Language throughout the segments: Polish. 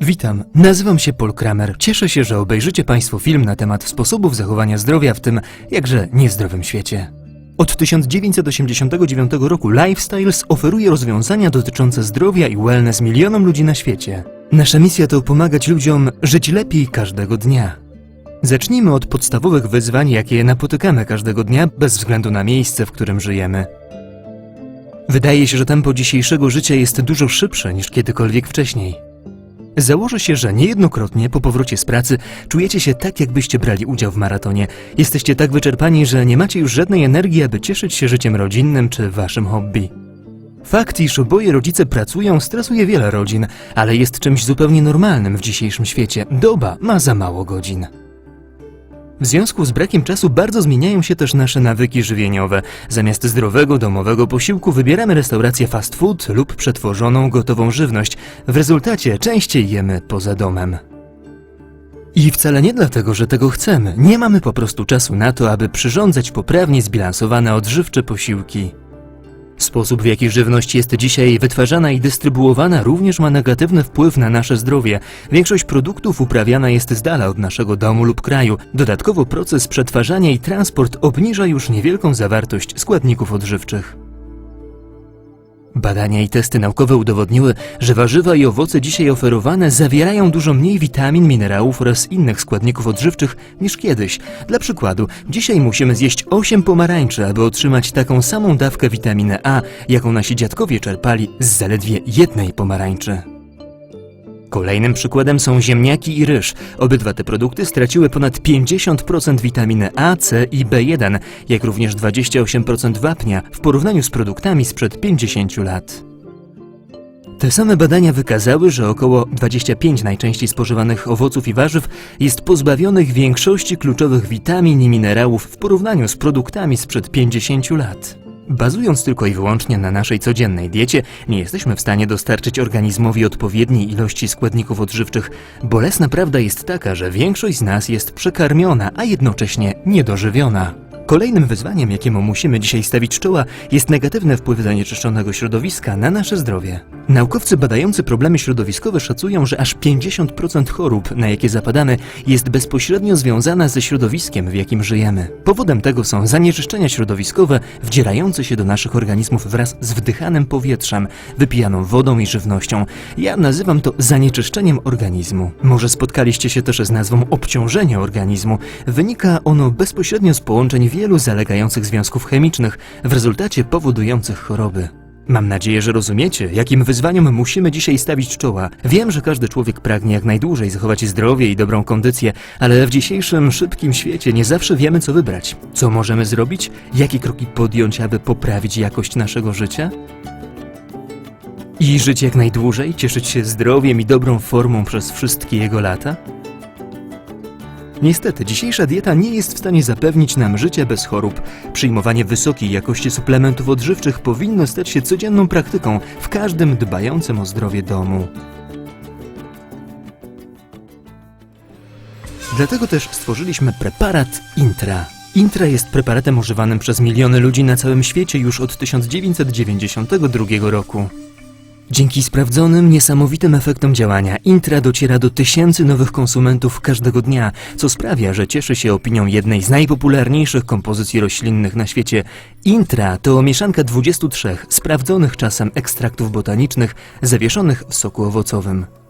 Witam, nazywam się Paul Kramer. Cieszę się, że obejrzycie Państwo film na temat sposobów zachowania zdrowia w tym jakże niezdrowym świecie. Od 1989 roku Lifestyles oferuje rozwiązania dotyczące zdrowia i wellness milionom ludzi na świecie. Nasza misja to pomagać ludziom żyć lepiej każdego dnia. Zacznijmy od podstawowych wyzwań, jakie napotykamy każdego dnia, bez względu na miejsce, w którym żyjemy. Wydaje się, że tempo dzisiejszego życia jest dużo szybsze niż kiedykolwiek wcześniej. Założę się, że niejednokrotnie po powrocie z pracy czujecie się tak, jakbyście brali udział w maratonie. Jesteście tak wyczerpani, że nie macie już żadnej energii, aby cieszyć się życiem rodzinnym czy waszym hobby. Fakt, iż oboje rodzice pracują, stresuje wiele rodzin, ale jest czymś zupełnie normalnym w dzisiejszym świecie. Doba ma za mało godzin. W związku z brakiem czasu bardzo zmieniają się też nasze nawyki żywieniowe. Zamiast zdrowego domowego posiłku wybieramy restaurację fast food lub przetworzoną gotową żywność. W rezultacie częściej jemy poza domem. I wcale nie dlatego, że tego chcemy. Nie mamy po prostu czasu na to, aby przyrządzać poprawnie zbilansowane odżywcze posiłki. Sposób, w jaki żywność jest dzisiaj wytwarzana i dystrybuowana, również ma negatywny wpływ na nasze zdrowie. Większość produktów uprawiana jest z dala od naszego domu lub kraju. Dodatkowo proces przetwarzania i transport obniża już niewielką zawartość składników odżywczych. Badania i testy naukowe udowodniły, że warzywa i owoce dzisiaj oferowane zawierają dużo mniej witamin, minerałów oraz innych składników odżywczych niż kiedyś. Dla przykładu, dzisiaj musimy zjeść 8 pomarańczy, aby otrzymać taką samą dawkę witaminy A, jaką nasi dziadkowie czerpali z zaledwie jednej pomarańczy. Kolejnym przykładem są ziemniaki i ryż. Obydwa te produkty straciły ponad 50% witaminy A, C i B1, jak również 28% wapnia w porównaniu z produktami sprzed 50 lat. Te same badania wykazały, że około 25 najczęściej spożywanych owoców i warzyw jest pozbawionych większości kluczowych witamin i minerałów w porównaniu z produktami sprzed 50 lat. Bazując tylko i wyłącznie na naszej codziennej diecie, nie jesteśmy w stanie dostarczyć organizmowi odpowiedniej ilości składników odżywczych. Bolesna prawda jest taka, że większość z nas jest przekarmiona, a jednocześnie niedożywiona. Kolejnym wyzwaniem, jakiemu musimy dzisiaj stawić czoła, jest negatywny wpływ zanieczyszczonego środowiska na nasze zdrowie. Naukowcy badający problemy środowiskowe szacują, że aż 50% chorób, na jakie zapadamy, jest bezpośrednio związana ze środowiskiem, w jakim żyjemy. Powodem tego są zanieczyszczenia środowiskowe wdzierające się do naszych organizmów wraz z wdychanym powietrzem, wypijaną wodą i żywnością. Ja nazywam to zanieczyszczeniem organizmu. Może spotkaliście się też z nazwą obciążenie organizmu. Wynika ono bezpośrednio z połączeń wielu zalegających związków chemicznych, w rezultacie powodujących choroby. Mam nadzieję, że rozumiecie, jakim wyzwaniom musimy dzisiaj stawić czoła. Wiem, że każdy człowiek pragnie jak najdłużej zachować zdrowie i dobrą kondycję, ale w dzisiejszym szybkim świecie nie zawsze wiemy, co wybrać. Co możemy zrobić? Jakie kroki podjąć, aby poprawić jakość naszego życia? I żyć jak najdłużej, cieszyć się zdrowiem i dobrą formą przez wszystkie jego lata? Niestety, dzisiejsza dieta nie jest w stanie zapewnić nam życia bez chorób. Przyjmowanie wysokiej jakości suplementów odżywczych powinno stać się codzienną praktyką w każdym dbającym o zdrowie domu. Dlatego też stworzyliśmy preparat Intra. Intra jest preparatem używanym przez miliony ludzi na całym świecie już od 1992 roku. Dzięki sprawdzonym, niesamowitym efektom działania Intra dociera do tysięcy nowych konsumentów każdego dnia, co sprawia, że cieszy się opinią jednej z najpopularniejszych kompozycji roślinnych na świecie. Intra to mieszanka 23 sprawdzonych czasem ekstraktów botanicznych zawieszonych w soku owocowym.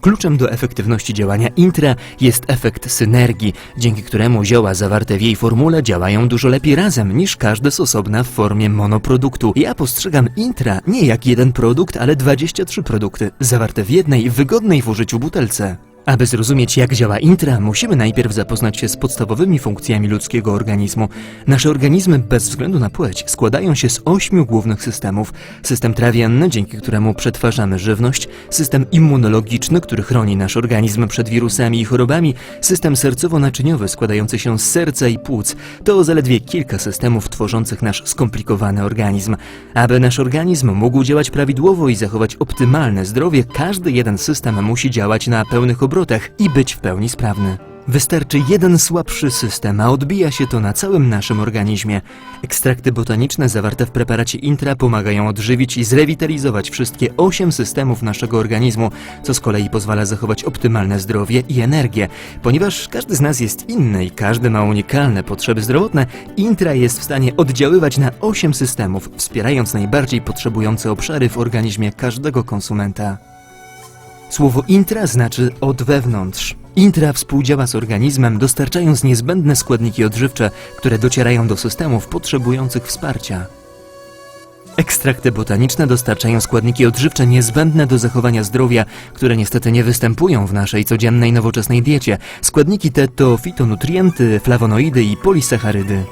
Kluczem do efektywności działania intra jest efekt synergii, dzięki któremu zioła zawarte w jej formule działają dużo lepiej razem niż każde z osobna w formie monoproduktu. Ja postrzegam intra nie jak jeden produkt, ale 23 produkty zawarte w jednej wygodnej w użyciu butelce. Aby zrozumieć, jak działa intra, musimy najpierw zapoznać się z podstawowymi funkcjami ludzkiego organizmu. Nasze organizmy, bez względu na płeć, składają się z ośmiu głównych systemów. System trawienny, dzięki któremu przetwarzamy żywność, system immunologiczny, który chroni nasz organizm przed wirusami i chorobami, system sercowo-naczyniowy składający się z serca i płuc. To zaledwie kilka systemów tworzących nasz skomplikowany organizm. Aby nasz organizm mógł działać prawidłowo i zachować optymalne zdrowie, każdy jeden system musi działać na pełnych obrotach i być w pełni sprawny. Wystarczy jeden słabszy system, a odbija się to na całym naszym organizmie. Ekstrakty botaniczne zawarte w preparacie Intra pomagają odżywić i zrewitalizować wszystkie 8 systemów naszego organizmu, co z kolei pozwala zachować optymalne zdrowie i energię. Ponieważ każdy z nas jest inny i każdy ma unikalne potrzeby zdrowotne, Intra jest w stanie oddziaływać na 8 systemów, wspierając najbardziej potrzebujące obszary w organizmie każdego konsumenta. Słowo intra znaczy od wewnątrz. Intra współdziała z organizmem, dostarczając niezbędne składniki odżywcze, które docierają do systemów potrzebujących wsparcia. Ekstrakty botaniczne dostarczają składniki odżywcze niezbędne do zachowania zdrowia, które niestety nie występują w naszej codziennej nowoczesnej diecie. Składniki te to fitonutrienty, flawonoidy i polisacharydy.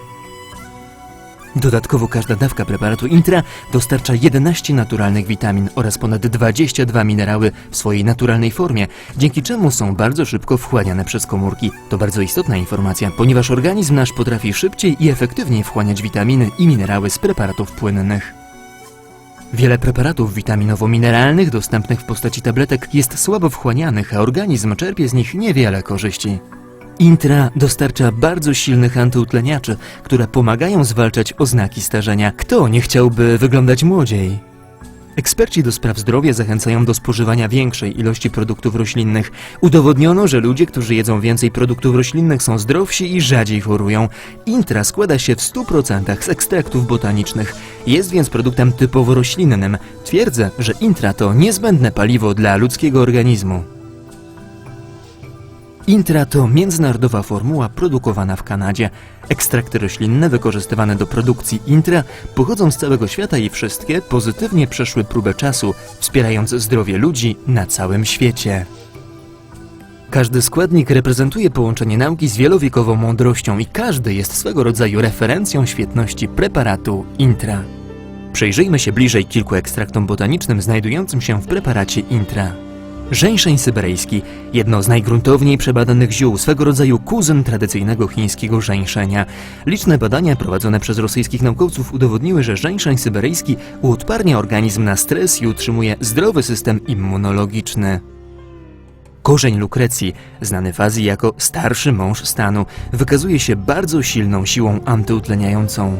Dodatkowo każda dawka preparatu Intra dostarcza 11 naturalnych witamin oraz ponad 22 minerały w swojej naturalnej formie, dzięki czemu są bardzo szybko wchłaniane przez komórki. To bardzo istotna informacja, ponieważ organizm nasz potrafi szybciej i efektywniej wchłaniać witaminy i minerały z preparatów płynnych. Wiele preparatów witaminowo-mineralnych dostępnych w postaci tabletek jest słabo wchłanianych, a organizm czerpie z nich niewiele korzyści. Intra dostarcza bardzo silnych antyutleniaczy, które pomagają zwalczać oznaki starzenia. Kto nie chciałby wyglądać młodziej? Eksperci do spraw zdrowia zachęcają do spożywania większej ilości produktów roślinnych. Udowodniono, że ludzie, którzy jedzą więcej produktów roślinnych są zdrowsi i rzadziej chorują. Intra składa się w 100% z ekstraktów botanicznych. Jest więc produktem typowo roślinnym. Twierdzę, że intra to niezbędne paliwo dla ludzkiego organizmu. Intra to międzynarodowa formuła produkowana w Kanadzie. Ekstrakty roślinne wykorzystywane do produkcji intra pochodzą z całego świata i wszystkie pozytywnie przeszły próbę czasu, wspierając zdrowie ludzi na całym świecie. Każdy składnik reprezentuje połączenie nauki z wielowiekową mądrością i każdy jest swego rodzaju referencją świetności preparatu intra. Przyjrzyjmy się bliżej kilku ekstraktom botanicznym znajdującym się w preparacie intra. Żeńszeń syberyjski, jedno z najgruntowniej przebadanych ziół, swego rodzaju kuzyn tradycyjnego chińskiego żeńszenia. Liczne badania prowadzone przez rosyjskich naukowców udowodniły, że żeńszeń syberyjski uodparnia organizm na stres i utrzymuje zdrowy system immunologiczny. Korzeń lukrecji, znany w Azji jako starszy mąż stanu, wykazuje się bardzo silną siłą antyutleniającą.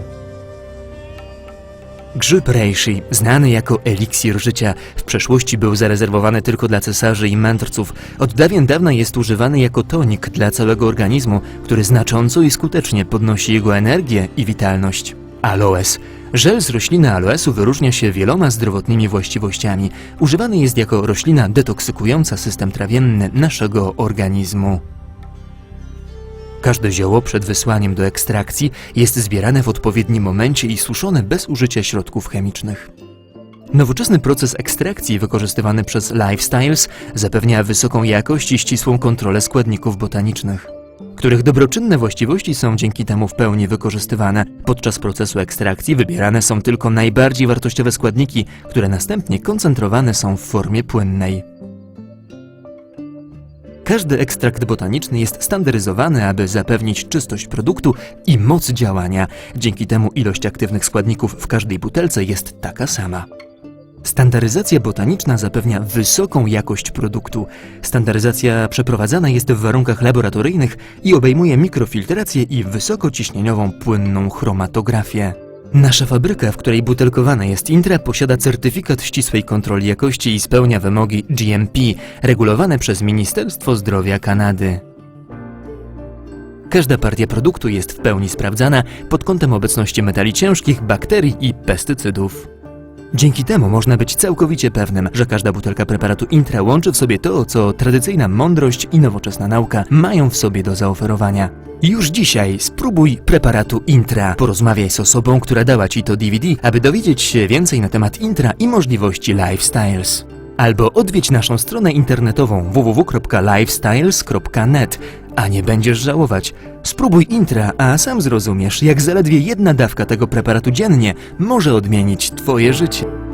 Grzyb reishi, znany jako eliksir życia, w przeszłości był zarezerwowany tylko dla cesarzy i mędrców. Od dawien dawna jest używany jako tonik dla całego organizmu, który znacząco i skutecznie podnosi jego energię i witalność. Aloes. Żel z rośliny aloesu wyróżnia się wieloma zdrowotnymi właściwościami. Używany jest jako roślina detoksykująca system trawienny naszego organizmu. Każde zioło przed wysłaniem do ekstrakcji jest zbierane w odpowiednim momencie i suszone bez użycia środków chemicznych. Nowoczesny proces ekstrakcji wykorzystywany przez Lifestyles zapewnia wysoką jakość i ścisłą kontrolę składników botanicznych, których dobroczynne właściwości są dzięki temu w pełni wykorzystywane. Podczas procesu ekstrakcji wybierane są tylko najbardziej wartościowe składniki, które następnie koncentrowane są w formie płynnej. Każdy ekstrakt botaniczny jest standaryzowany, aby zapewnić czystość produktu i moc działania. Dzięki temu ilość aktywnych składników w każdej butelce jest taka sama. Standaryzacja botaniczna zapewnia wysoką jakość produktu. Standaryzacja przeprowadzana jest w warunkach laboratoryjnych i obejmuje mikrofiltrację i wysokociśnieniową płynną chromatografię. Nasza fabryka, w której butelkowana jest Intra, posiada certyfikat ścisłej kontroli jakości i spełnia wymogi GMP, regulowane przez Ministerstwo Zdrowia Kanady. Każda partia produktu jest w pełni sprawdzana pod kątem obecności metali ciężkich, bakterii i pestycydów. Dzięki temu można być całkowicie pewnym, że każda butelka preparatu Intra łączy w sobie to, co tradycyjna mądrość i nowoczesna nauka mają w sobie do zaoferowania. Już dzisiaj spróbuj preparatu Intra. Porozmawiaj z osobą, która dała ci to DVD, aby dowiedzieć się więcej na temat Intra i możliwości Lifestyles. Albo odwiedź naszą stronę internetową www.lifestyles.net, a nie będziesz żałować. Spróbuj Intra, a sam zrozumiesz, jak zaledwie jedna dawka tego preparatu dziennie może odmienić twoje życie.